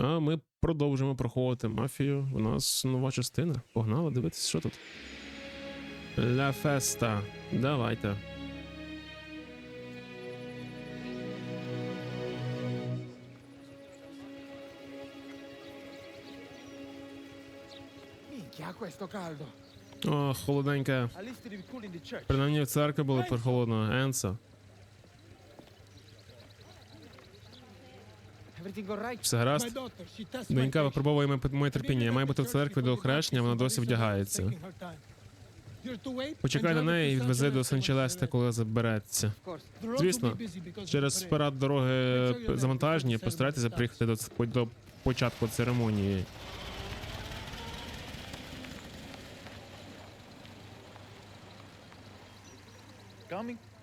А ми продовжимо проходити мафію. У нас нова частина. Погнали дивитися, що тут. Ля феста. Давайте. О, church. Принаймні в церкві було прохолодно. Енса. Все гаразд? Донька випробовує моє- терпіння. Я маю бути в церкві до хрещення, вона досі вдягається. Почекай на неї і відвези до Санчелесте, коли забереться. Звісно, через парад дороги завантажені, постарайтеся приїхати до, до початку церемонії.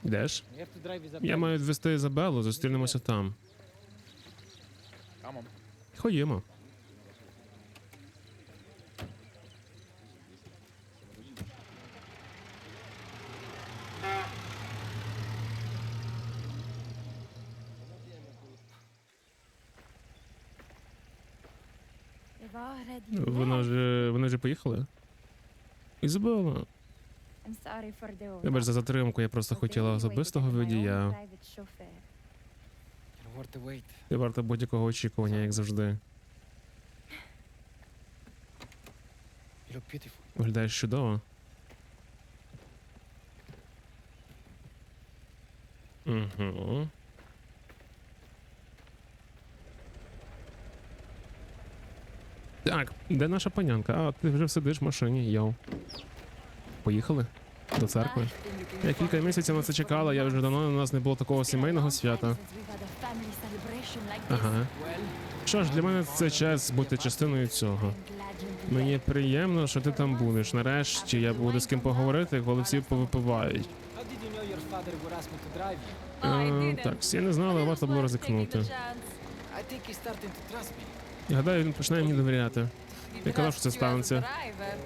Йдеш? Я маю відвести Ізабелу, зустрінемося там. Come on. Ходімо. Вона вже вони вже поїхали. Sorry Вибач за затримку, я просто хотіла особистого водія. Ти варта будь-якого очікування, як завжди. Виглядаєш чудово. Угу. Так, де наша панянка? А, ти вже сидиш в машині, йоу. Поїхали до церкви. Я кілька місяців на це чекала, я вже давно у нас не було такого сімейного свята. Ага. Що ж, для мене це час бути частиною цього. Мені приємно, що ти там будеш. Нарешті я буду з ким поговорити, коли всі повипивають. Е, так, всі не знали, варто було ризикнути. Я гадаю, він почне мені довіряти. Я казав, що це станеться.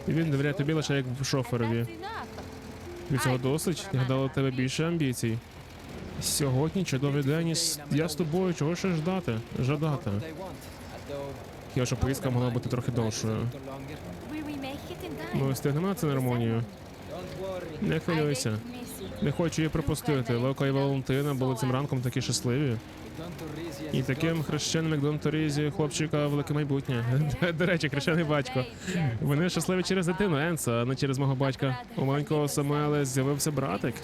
І він довіряє тобі лише як шоферові. Від цього досить. Я гадала, тебе більше амбіцій. Сьогодні чудовий день, і я з тобою чого ще ждати? Жадати. Я ж поїздка могла бути трохи довшою. Ми встигнемо на церемонію. Не хвилюйся. Не хочу її пропустити. Лока і Валентина були цим ранком такі щасливі. І таким хрещеним, як Дон Торізі, хлопчика велике майбутнє. До речі, хрещений батько. Вони щасливі через дитину Енса, а не через мого батька. У маленького Самуела з'явився братик.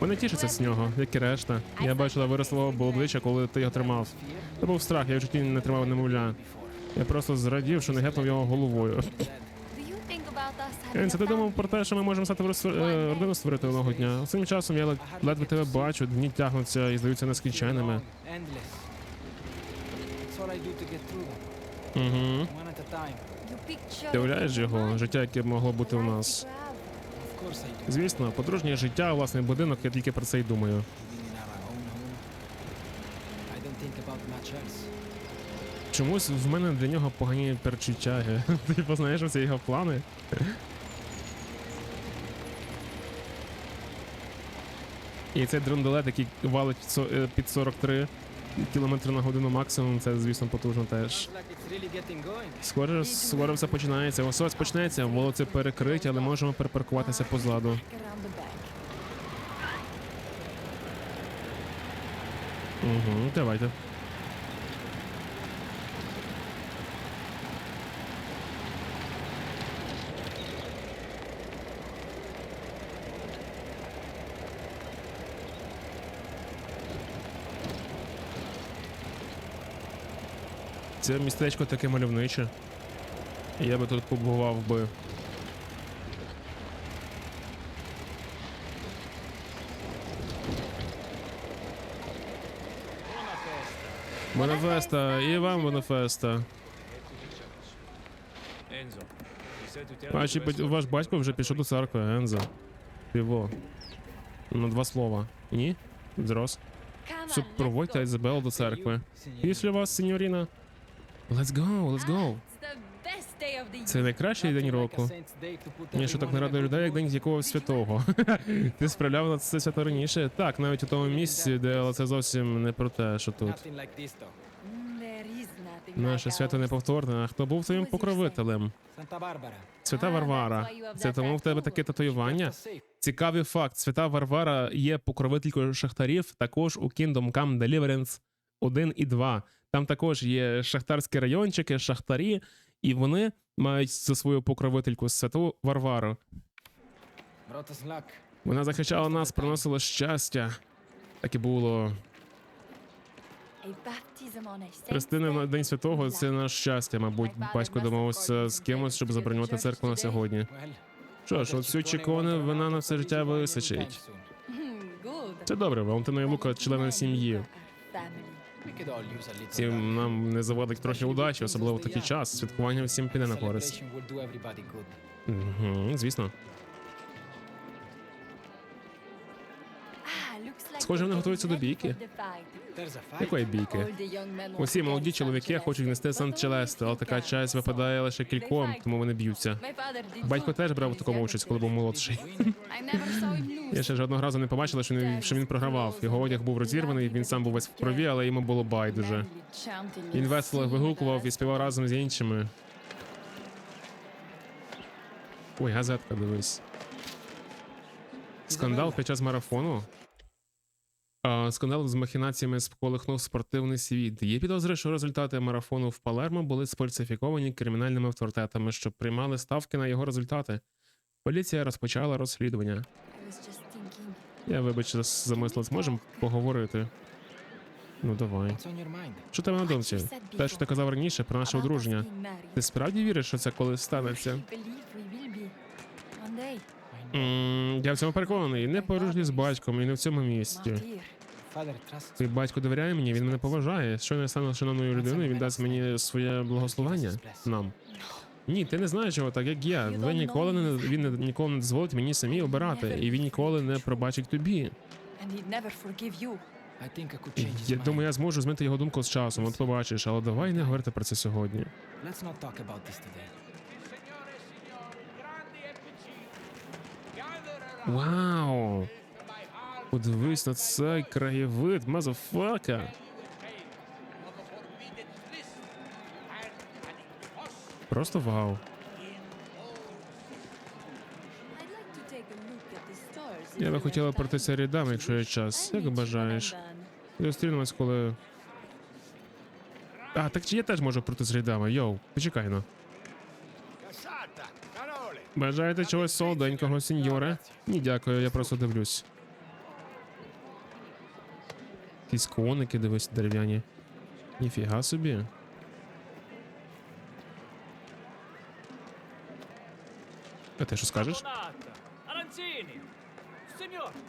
Вони тішаться з нього, як і решта. Я бачила виросло обличчя, коли ти його тримав. Це був страх, я в житті не тримав немовля. Я просто зрадів, що не гепнув його головою. Енце, ти думав про те, що ми можемо стати е, родину створити одного дня. Останнім часом я лед- ледве тебе бачу, дні тягнуться і здаються нескінченними. Угу. Ти уявляєш його, життя, яке могло бути у нас. Звісно, подружнє життя, власний будинок, я тільки про це й думаю. Чомусь в мене для нього погані перечуття. Ти познаєш оці його плани. І цей драндулет, який валить е, під 43 км на годину максимум, це, звісно, потужно теж. Скоро, скоро все починається. Ось ось почнеться, вулиці перекриті, але можемо перепаркуватися позаду. Угу, давайте. Це містечко таке мальовниче. Я би тут побував би. Бонафеста, і вам Бонафеста. Бать- ваш батько вже пішов до церкви, Ензо. Піво. На два слова. Ні? Зрос. Супроводьте Ізабелу до церкви. Після вас, сеньоріна. Let's go, let's go. Це найкращий день року. Мені що так не радує людей, як день якогось святого. Ти справляв на це свято раніше? Так, навіть у тому місці, де але це зовсім не про те, що тут. Наше свято неповторне. А хто був твоїм покровителем? Свята Варвара. Це тому в тебе таке татуювання? Цікавий факт: Свята Варвара є покровителькою шахтарів також у Kingdom Come Deliverance 1 і 2. Там також є шахтарські райончики, шахтарі, і вони мають за свою покровительку святу Варвару. Вона захищала нас, приносила щастя. Так і було. Христина на День Святого це наш щастя, мабуть. Батько домовився з кимось, щоб забронювати церкву на сьогодні. Що ж, оцю чекони вина на все життя височить. Це добре, Валентина і Лука члени сім'ї. Всім нам не завадить трохи удачі, особливо в такий час. Святкування всім піде на користь. Угу, звісно. Схоже, вони готуються до бійки. Якої бійки? Усі молоді чоловіки хочуть внести Сан Челесто, але така честь випадає лише кільком, тому вони б'ються. Батько теж брав у такому участь, коли був молодший. Я ще жодного разу не побачила, що він, що він програвав. Його одяг був розірваний, він сам був весь в крові, але йому було байдуже. Він весело вигукував і співав разом з іншими. Ой, газетка, дивись. Скандал під час марафону. Скандал з махінаціями сколихнув спортивний світ. Є підозри, що результати марафону в Палермо були сфальсифіковані кримінальними авторитетами, що приймали ставки на його результати. Поліція розпочала розслідування. Я вибач, замислив, зможемо поговорити. Ну давай. Що тебе на думці? Те, що ти казав раніше про наше одруження. Ти справді віриш, що це колись станеться? Я в цьому переконаний. Не порожній з батьком і не в цьому місці. Твій батько довіряє мені, він мене поважає. Що я стану шановною людиною, він дасть мені своє благословення нам. Ні, ти не знаєш його так, як я. Ви ніколи не він не- ніколи не дозволить мені самі обирати, і він ніколи не пробачить тобі. Я думаю, я зможу змінити його думку з часом. От побачиш, але давай не говорити про це сьогодні. Not talk about this today. Вау! Подивись на цей краєвид, мазафака! Просто вау. Я би хотіла пройтися рядами, якщо є час. Як бажаєш. Зустрінемось, коли. А, так чи я теж можу пройти з рядами? Йоу, почекай ну. Бажаєте чогось солоденького, сеньоре? Ні, дякую, я просто дивлюсь. Якісь коники, дивись, дерев'яні. Ніфіга собі. А ти що скажеш?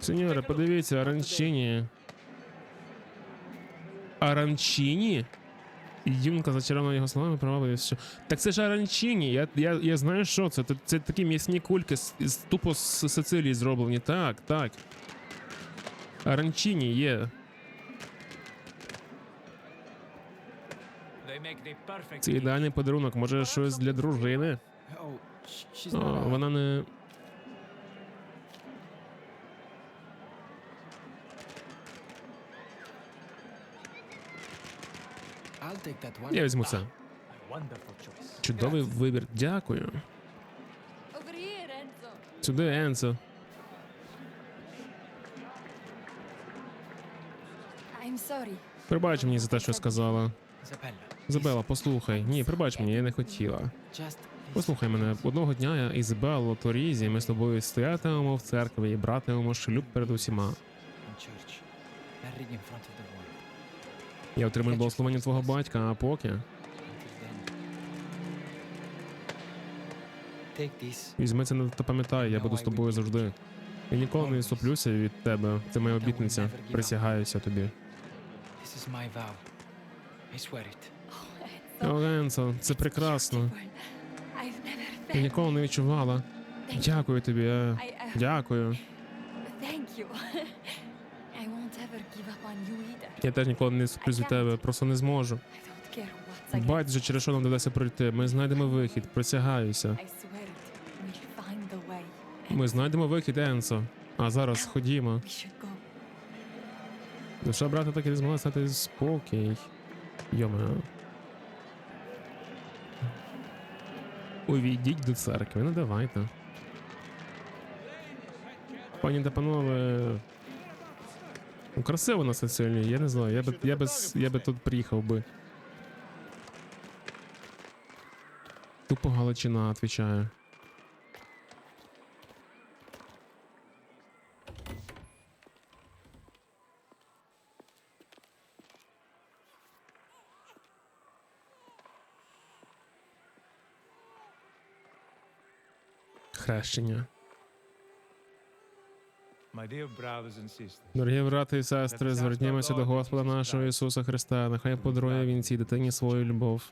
Сеньоре, подивіться, Аранчині. Аранчині? Юнка зачарована його словами провалив, що. Так це ж Аранчині. Я, я, я знаю, що це. Це, це такі м'ясні кульки з, з тупо з Сицилії зроблені. Так, так. Аранчині є. Це ідеальний подарунок. Може, щось для дружини. О, вона не. Я візьму це. Чудовий вибір. Дякую. Сюди, Енсо. Пробач мені за те, що сказала. Isabella. Забела, послухай. Ні, пробач мені, я не хотіла. Послухай мене, одного дня я Ізабелло Торізі, ми з тобою стоятимемо в церкві і братимемо шлюб перед усіма. Я отримаю благословення твого батька, а поки. Візьми це та пам'ятай, я буду з тобою завжди. Я ніколи не відступлюся від тебе. Це моя обітниця. Присягаюся тобі. I swear it. О, це прекрасно. Я ніколи не відчувала. Дякую тобі. е. Дякую. Я теж ніколи не відступлюсь від тебе, просто не зможу. Байдуже, через що нам доведеться пройти. Ми знайдемо вихід, присягаюся. Ми знайдемо вихід, Енсо. А зараз ходімо. Душа брата так і не змогла стати спокій. Йома. Увійдіть до церкви. Ну давайте. Пані та панове. Ну, красиво на сьогодні, я не знаю. Я би, я би, я би тут приїхав би. Тупо Галичина, отвечаю. Хрещення. Дорогі брати і сестри, звернімося до Господа нашого Ісуса Христа, нехай подарує він цій дитині свою любов.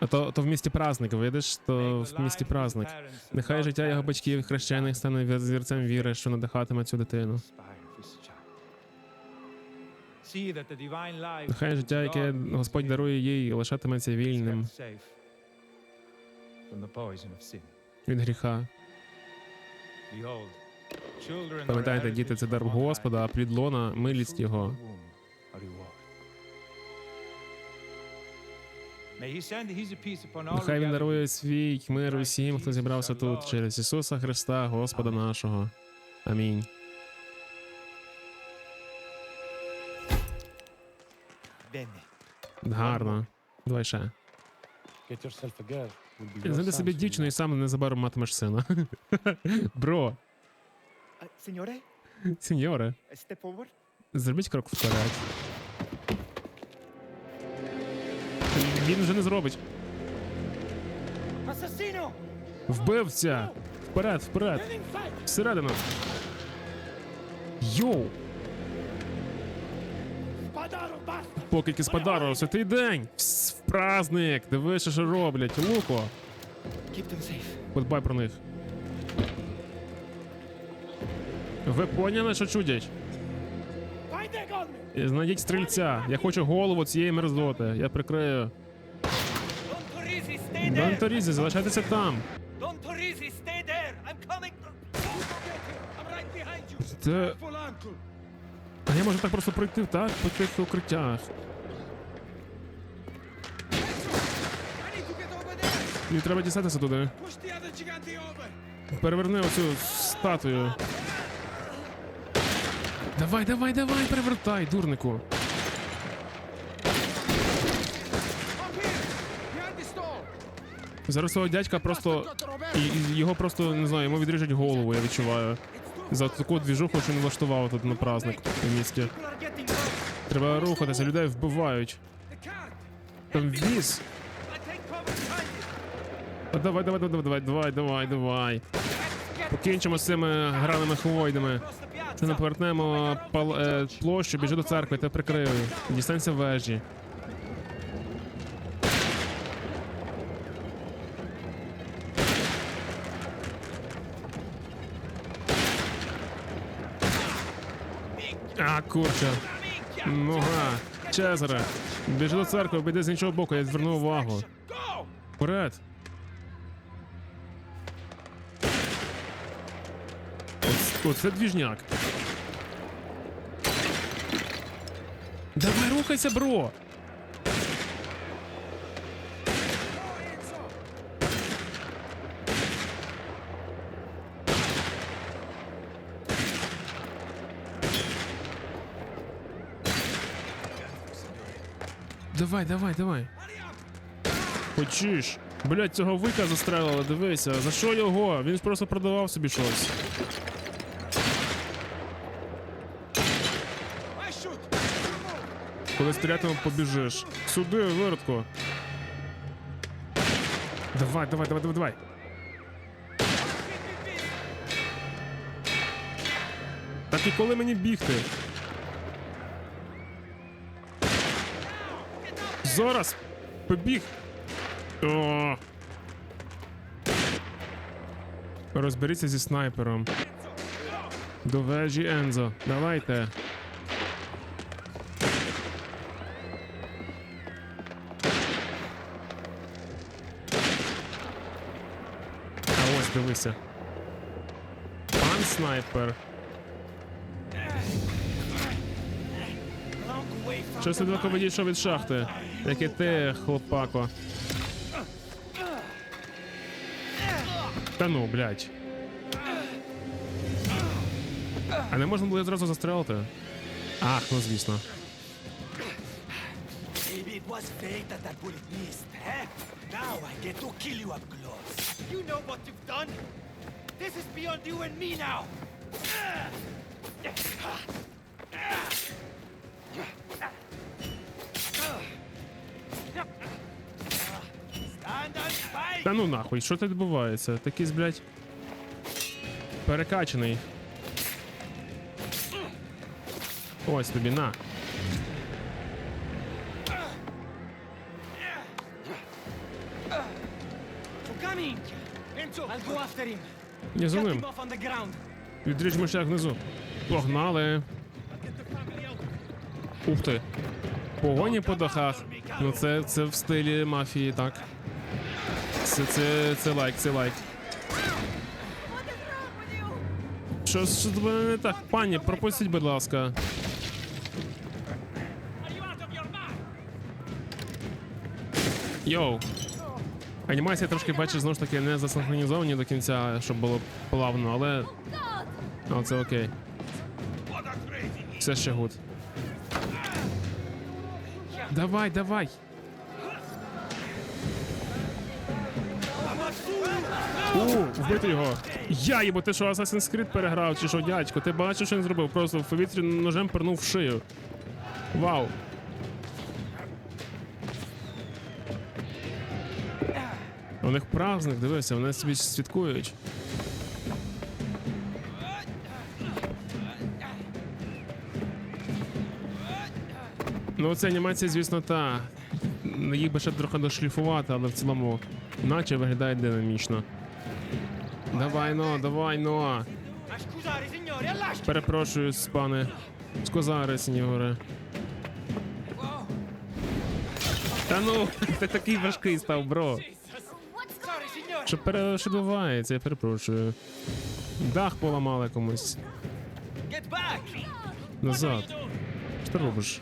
А то, то в місті праздник, видиш, то в місті праздник. Нехай життя його батьків хрещених стане ві- зірцем віри, що надихатиме цю дитину. Нехай життя, яке Господь дарує їй, лишатиметься вільним від гріха. Пам'ятайте, діти, це дар Господа, а плід лона – милість його. Нехай він дарує свій мир усім, хто зібрався тут через Ісуса Христа, Господа нашого. Амінь. Гарно. Давай ще. Знайди собі дівчину і сам незабаром матимеш сина. Бро, signore, сеньоре, зробіть крок вперед. Він вже не зробить. Вбивця! Вперед, вперед! Всередину! Йоу! Поки Кіспадаро, святий день! В праздник! Дивися, що роблять! Луко! Подбай про них. Ви поняли, що чудять? Знайдіть стрільця. Я хочу голову цієї мерзоти. Я прикрию. Дон Торізі, залишайтеся там. Це... А я можу так просто пройти, так? По тих укриттях. Мені треба дістатися туди. Переверни оцю статую. Давай, давай, давай, перевертай, дурнику. Зараз свого дядька просто. Його просто не знаю, йому відріжуть голову, я відчуваю. За таку двіжуху, що він влаштував тут на праздник у місті. Треба рухатися, людей вбивають. Там віз. А давай, давай, давай, давай, давай, давай, давай. Покінчимо з цими граними хвойдами. Це не piazza! повернемо пал, е, площу, біжи до церкви, та прикрию. Дістанься вежі. А, курча. Нога. Чезера. Біжи до церкви, обійди з іншого боку, я зверну увагу. Вперед. Оце двіжняк. Давай рухайся, бро. Давай, давай, давай. Хочеш? Блять, цього вика застрелили, дивися. За що його? Він ж просто продавав собі щось. Коли стрілятиму, побіжиш. Сюди, виродку. Давай, давай, давай, давай, давай. Так і коли мені бігти? Зараз! Побіг! О! Розберіться зі снайпером. До вежі Ензо. Давайте. А ось дивися. Пан снайпер. Щось недалеко відійшов від шахти. Та ну, блядь. А не можна було одразу застрелити? Ах, ну звісно. Eh? And me now. Та ну нахуй, що тут відбувається? Такий, блядь. Перекачаний. Ось тобі, на. Я за ним. Відріжмо шлях внизу. Погнали. Ух ти. Погоні по дахах. Ну це, це в стилі мафії, так. Це, це, це лайк, це лайк. Що, що не так? Пані, пропустіть, будь ласка. Йоу. Анімація трошки бачиш, знову ж таки, не засинхронізовані до кінця, щоб було плавно, але. А, це окей. Все ще гуд. Давай, давай. О, вбити його. Я їбо, ти що Assassin's Creed переграв, чи що, дядько? Ти бачиш, що він зробив? Просто в повітрі ножем пернув в шию. Вау. У них праздник, дивися, вони собі святкують. Ну, ця анімація, звісно, та. Їх би ще трохи дошліфувати, але в цілому, наче виглядає динамічно. Давай но, давай но. Перепрошую, пане. Скозари, сеньоре. Та ну, ти такий важкий став, бро. Що пере... я перепрошую. Дах поламали комусь. Назад. Що ти робиш?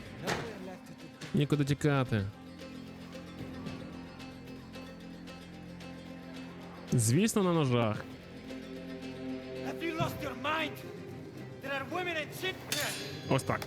Нікуди тікати. Звісно, на ножах. Have you lost your mind? There are women and shit there. Ось так.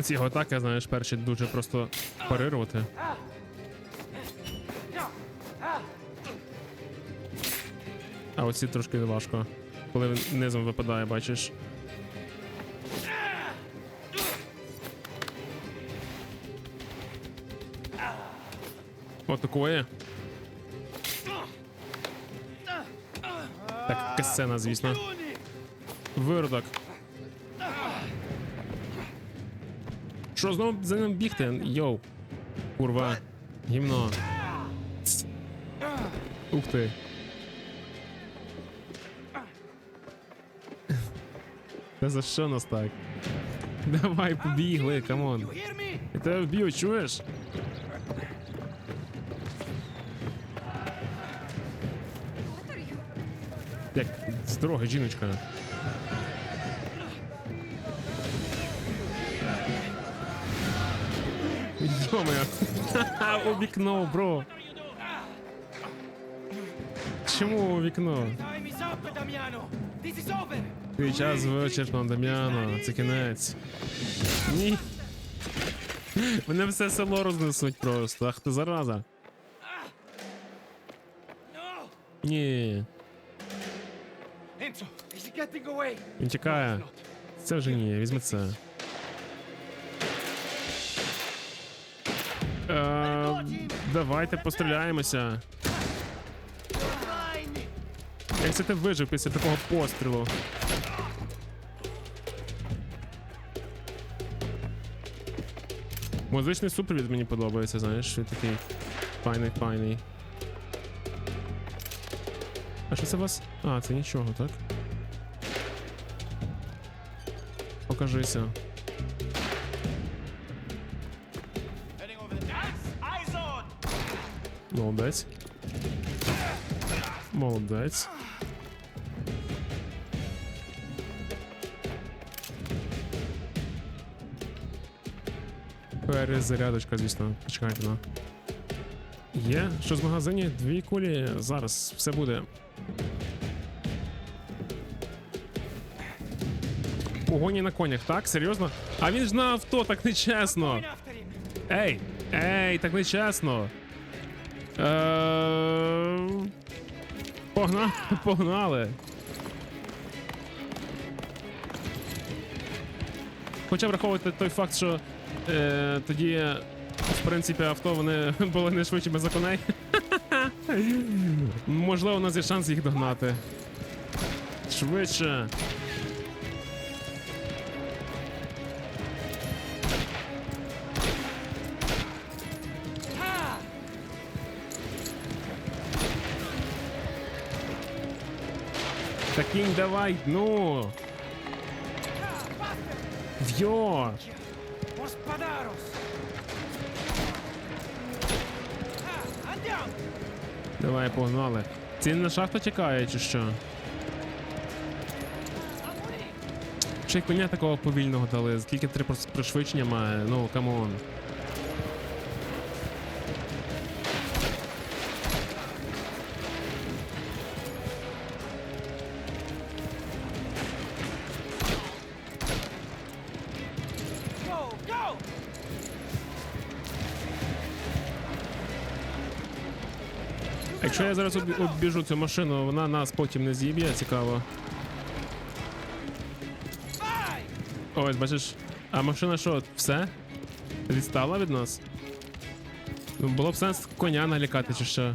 Оці його атаки, знаєш, перші дуже просто парирувати. А оці трошки важко. Коли він низом випадає, бачиш. От такое. Так, касцена, звісно. Виродок. Що знову за ним бігти? Йоу. Курва. Гімно. Ух ти. Та за що нас так? Давай, побігли, камон. Я тебе вб'ю, чуєш? З дороги, жіночка. Йо-моє. У вікно, бро. Чому у вікно? Твій час вичерпно, Дам'яно. Це кінець. Ні. Мене все село рознесуть просто. Ах ти зараза. Ні. Він тікає. Це вже ні, візьми це. Е, давайте постріляємося. Як це ти вижив після такого пострілу? Музичний супровід мені подобається, знаєш, він такий файний, файний. А що це у вас? А, це нічого, так? Покажися. Молодець. Молодець. Перезарядочка, звісно. Почекайте, ну. Є? Що з магазині? Дві кулі. Зараз все буде. Погоні на конях, так? Серйозно? А він ж на авто, так нечесно. Ей! Ей, так нечесно. Е... Погнали, погнали. Хоча враховувати той факт, що е, тоді, в принципі, авто вони були не швидшими за коней. Можливо, у нас є шанс їх догнати. Швидше. Кінь давай, ну. Down. Давай, погнали. Це на шахту чекає, чи що? Чи як коня такого повільного дали? Скільки три пришвидшення має? Ну, камон. Якщо я зараз обі- обіжу цю машину, вона нас потім не зіб'є, цікаво. Ось, бачиш, а машина що, все? Відстала від нас? Ну, було б сенс коня налякати чи що.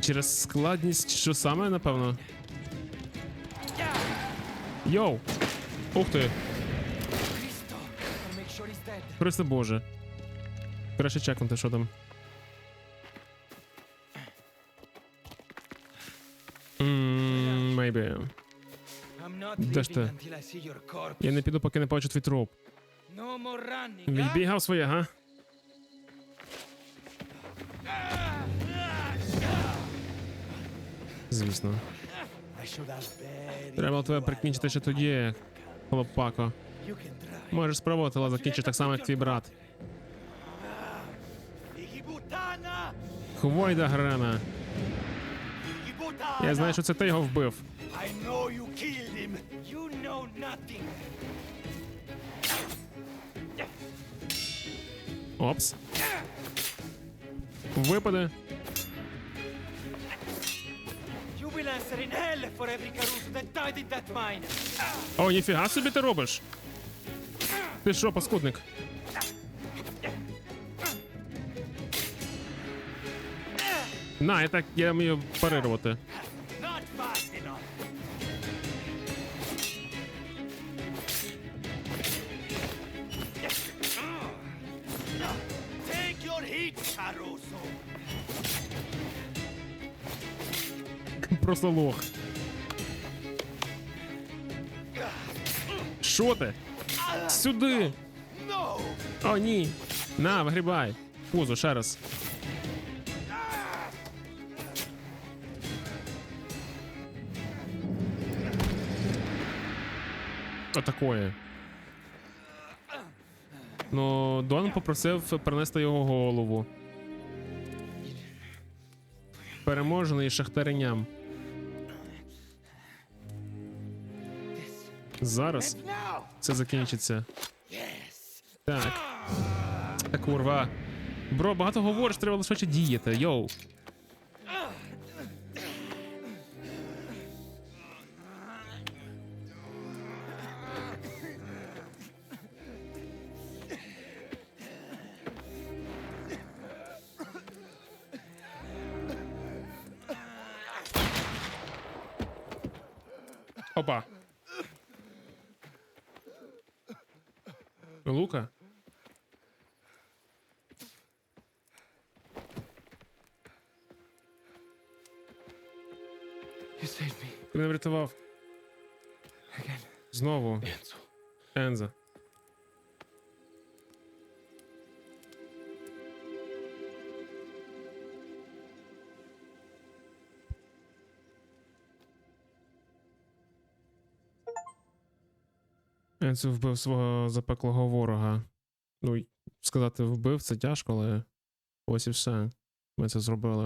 Через складність, що саме, напевно. Йоу! Ух ти! Христе Боже. Краще чекнути, що там. Not Де ж ти? Я не піду, поки не побачу твій труп. Відбігав своє, га? Звісно. Треба було тебе прикінчити ще тоді, хлопако. Можеш спробувати, але закінчиш так само, як твій брат. Хвойда Грена. Я знаю, що це ти його вбив. Опс. Випаде. О, ніфіга собі ти робиш. Ти що, паскудник? На, я так я вмію парирувати. Просто лох. Що ти? Сюди! О, ні! На, вигрібай! Пузо, ще раз. Отакое. Ну, Дон попросив принести його голову. Переможений шахтариням. Зараз це закінчиться. Так. Та курва. Бро, багато говориш, треба лише діяти. Йоу. Опа. лука. Ти мене врятував. Знову. Ензо. Енза. Вбив свого запеклого ворога. Ну, сказати вбив це тяжко, але ось і все. Ми це зробили.